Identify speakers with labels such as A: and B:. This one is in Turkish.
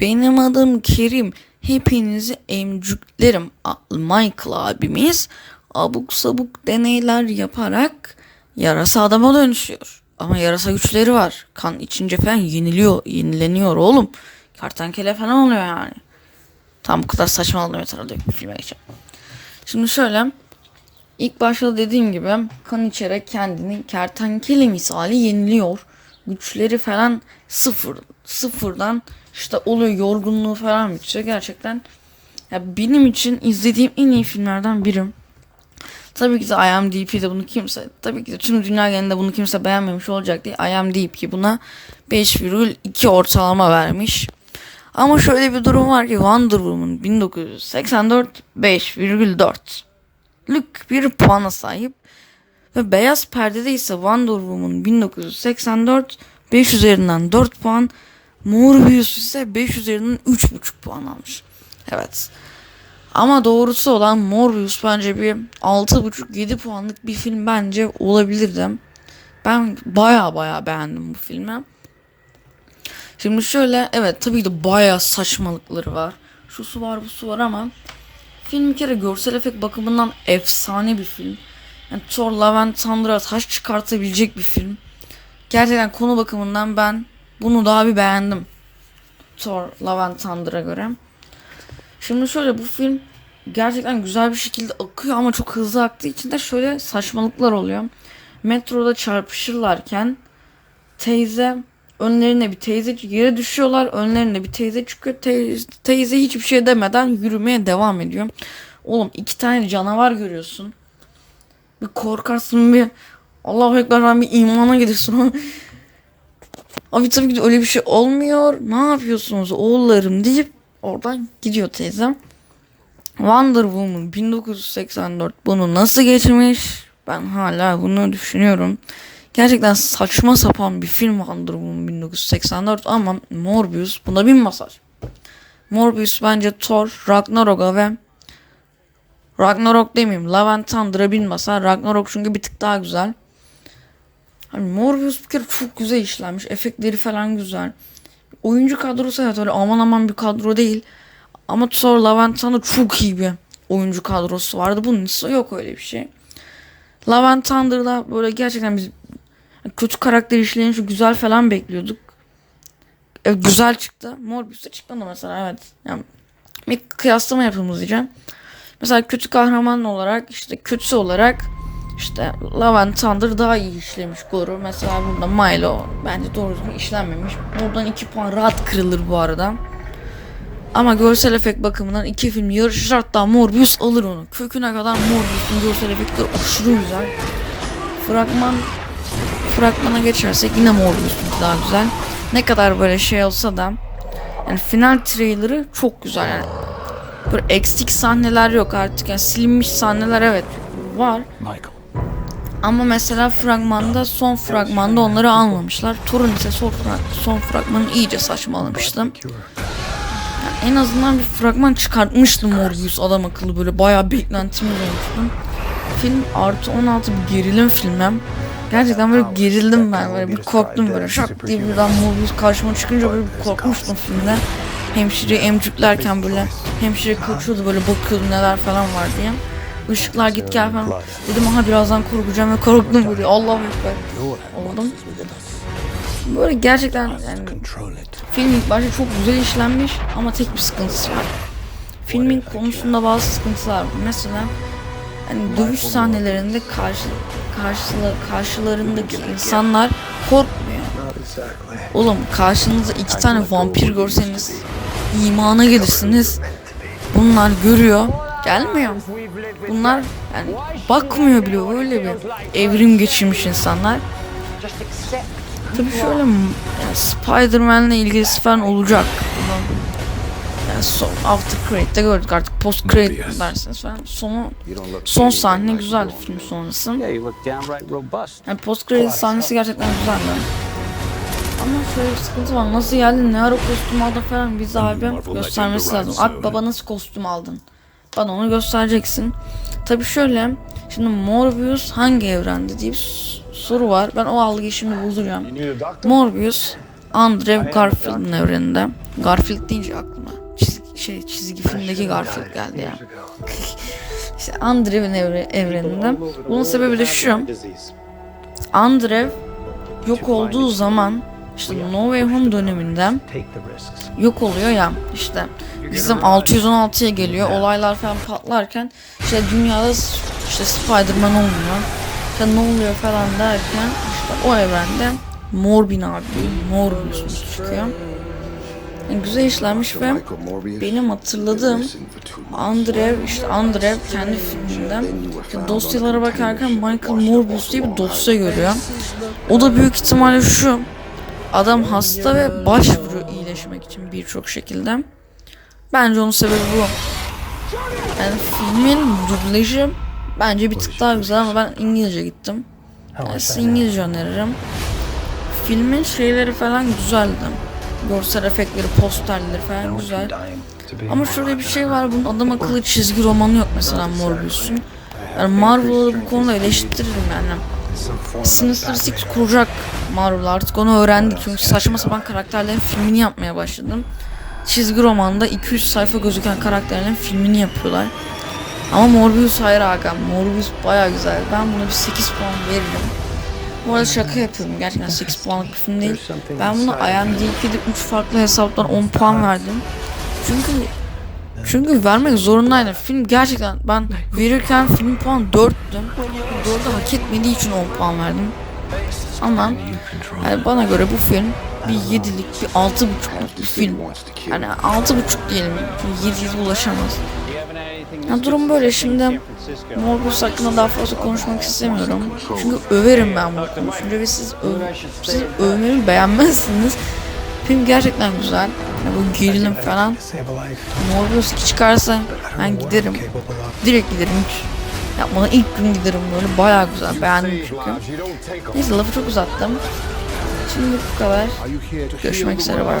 A: Benim adım Kerim. Hepinizi emcüklerim. Michael abimiz abuk sabuk deneyler yaparak yarasa adama dönüşüyor. Ama yarasa güçleri var. Kan içince falan yeniliyor, yenileniyor oğlum. Kertenkele falan oluyor yani. Tam bu kadar saçmalama yeter bir filme geçelim. Şimdi şöyle. İlk başta dediğim gibi kan içerek kendini kertenkele misali yeniliyor. Güçleri falan sıfır. Sıfırdan işte oluyor yorgunluğu falan bitiyor. Gerçekten ya benim için izlediğim en iyi filmlerden biri. Tabii ki de IMDb'de bunu kimse, tabii ki de tüm dünya genelinde bunu kimse beğenmemiş olacak diye IMDb buna 5,2 ortalama vermiş. Ama şöyle bir durum var ki Wonder Woman 1984 5,4 lük bir puana sahip. Ve beyaz perdede ise Wonder Woman 1984 5 üzerinden 4 puan. Morbius ise 5 üzerinden 3,5 puan almış. Evet. Ama doğrusu olan Morbius bence bir 6,5-7 puanlık bir film bence olabilirdi. Ben baya baya beğendim bu filmi. Şimdi şöyle evet tabii ki de baya saçmalıkları var. Şu su var bu su var ama film bir kere görsel efekt bakımından efsane bir film. Yani Thor Love and Thunder'a taş çıkartabilecek bir film. Gerçekten konu bakımından ben bunu daha bir beğendim. Thor Love and Thunder'a göre. Şimdi şöyle bu film gerçekten güzel bir şekilde akıyor ama çok hızlı aktığı için de şöyle saçmalıklar oluyor. Metroda çarpışırlarken teyze önlerine bir teyze yere düşüyorlar. Önlerine bir teyze çıkıyor. Teyze, teyze hiçbir şey demeden yürümeye devam ediyor. Oğlum iki tane canavar görüyorsun. Bir korkarsın bir Allahu Ekber bir imana gelirsin. Abi tabii ki de öyle bir şey olmuyor. Ne yapıyorsunuz oğullarım deyip oradan gidiyor teyzem. Wonder Woman 1984 bunu nasıl geçmiş? Ben hala bunu düşünüyorum. Gerçekten saçma sapan bir film Wonder Woman 1984 ama Morbius buna bin masaj. Morbius bence Thor, Ragnarok'a ve Ragnarok demeyeyim Love and Thunder'a bin masa. Ragnarok çünkü bir tık daha güzel. Hani Morbius bir kere çok güzel işlenmiş. Efektleri falan güzel. Oyuncu kadrosu evet öyle aman aman bir kadro değil. Ama Love and Thunder çok iyi bir oyuncu kadrosu vardı. Bunun ise yok öyle bir şey. Love and Thunder'da böyle gerçekten biz kötü karakter işleyince güzel falan bekliyorduk. E, güzel çıktı. Morbius'ta çıktı da mesela evet. Yani bir kıyaslama yapalım diyeceğim. Mesela kötü kahraman olarak işte kötü olarak işte Love and Thunder daha iyi işlemiş Gore'u. Mesela burada Milo bence doğru düzgün işlenmemiş. Buradan 2 puan rahat kırılır bu arada. Ama görsel efekt bakımından iki film yarışır hatta Morbius alır onu. Köküne kadar Morbius'un görsel efektleri aşırı güzel. Fragman fragmana geçersek yine Morbius'un daha güzel. Ne kadar böyle şey olsa da yani final trailer'ı çok güzel yani. Böyle eksik sahneler yok artık yani silinmiş sahneler evet var.
B: Michael.
A: Ama mesela fragmanda son fragmanda onları almamışlar. Torun ise son, fra- son fragmanı iyice saçmalamıştı. En azından bir fragman çıkartmıştım Morbius adam akıllı böyle bayağı beklentimiz olmuştu. Film artı 16 bir gerilim filmi. Gerçekten böyle gerildim ben böyle bir korktum böyle şak diye birden Morbius karşıma çıkınca böyle bir korkmuştum filmde. Hemşire emcüklerken böyle hemşire kaçıyordu böyle bakıyordu neler falan var diye. Işıklar git gel falan. Dedim aha birazdan korkacağım ve korktum böyle Allah'ım ekber oldum. Böyle gerçekten yani. Film ilk başta çok güzel işlenmiş ama tek bir sıkıntısı var. Filmin konusunda bazı sıkıntılar var. Mesela hani dövüş sahnelerinde karşı karşıla, karşılarındaki insanlar korkmuyor. Oğlum karşınızda iki tane vampir görseniz imana gelirsiniz. Bunlar görüyor. Gelmiyor. Bunlar yani bakmıyor bile öyle bir evrim geçirmiş insanlar. Tabii şöyle yani Spider-Man'le ilgisi falan olacak. Yani son, after credit'te gördük artık post credit dersiniz falan. Sonu, son sahne güzeldi film sonrası. Yani post credit sahnesi gerçekten güzeldi. Şöyle bir sıkıntı var. Nasıl geldin? Ne ara kostüm aldın falan bize abi göstermesi lazım. Akbaba nasıl kostüm aldın? Bana onu göstereceksin. Tabii şöyle. Şimdi Morbius hangi evrende diye bir soru var. Ben o algıyı şimdi bulduruyorum. Morbius Andrew Garfield'ın evreninde. Garfield deyince aklıma çizgi, şey, çizgi filmdeki Garfield geldi ya. işte Andrew'in evre, evreninde. Bunun sebebi de şu. Andrew yok olduğu zaman işte No Way Home döneminde yok oluyor ya işte bizim 616'ya geliyor olaylar falan patlarken işte dünyada işte Spider-Man olmuyor işte ne oluyor falan derken işte o evrende Morbin abi Morbius çıkıyor yani güzel işlenmiş ve benim hatırladığım Andrew işte Andrew kendi filminde dosyalara bakarken Michael Morbius diye bir dosya görüyor. O da büyük ihtimalle şu adam hasta ve başvuruyor iyileşmek için birçok şekilde. Bence onun sebebi bu. Yani filmin dublajı bence bir tık daha güzel ama ben İngilizce gittim. Yani size İngilizce öneririm. Filmin şeyleri falan güzeldi. Görsel efektleri, posterleri falan güzel. Ama şöyle bir şey var bunun adam akıllı çizgi romanı yok mesela Morbius'un. Yani Marvel'ı bu konuda eleştiririm yani. Sinister Six kuracak Marvel artık onu öğrendik çünkü saçma sapan karakterlerin filmini yapmaya başladım. Çizgi romanda 200 sayfa gözüken karakterlerin filmini yapıyorlar. Ama Morbius hayır aga. Morbius baya güzel. Ben buna bir 8 puan veririm. Bu arada şaka yapıyorum. Gerçekten 8 puanlık bir film değil. Ben buna IMDb'de 3 farklı hesaptan 10 puan verdim. Çünkü çünkü vermek zorundaydım. Film gerçekten ben verirken film puan 4'tü. 4'ü hak etmediği için 10 puan verdim. Ama yani bana göre bu film bir 7'lik, bir 6.5'luk bir film. Yani 6.5 diyelim. Çünkü 7'ye ulaşamaz. Ya durum böyle şimdi Morbius hakkında daha fazla konuşmak istemiyorum. Çünkü överim ben bunu konuşunca ve siz, öv siz övmemi beğenmezsiniz. Film gerçekten güzel. Yani bu gerilim falan. Morbius 2 çıkarsa ben giderim. Direkt giderim hiç. Yapmadan ilk gün giderim böyle bayağı güzel beğendim çünkü. Neyse lafı çok uzattım. Şimdi bu kadar. Görüşmek üzere bay bay.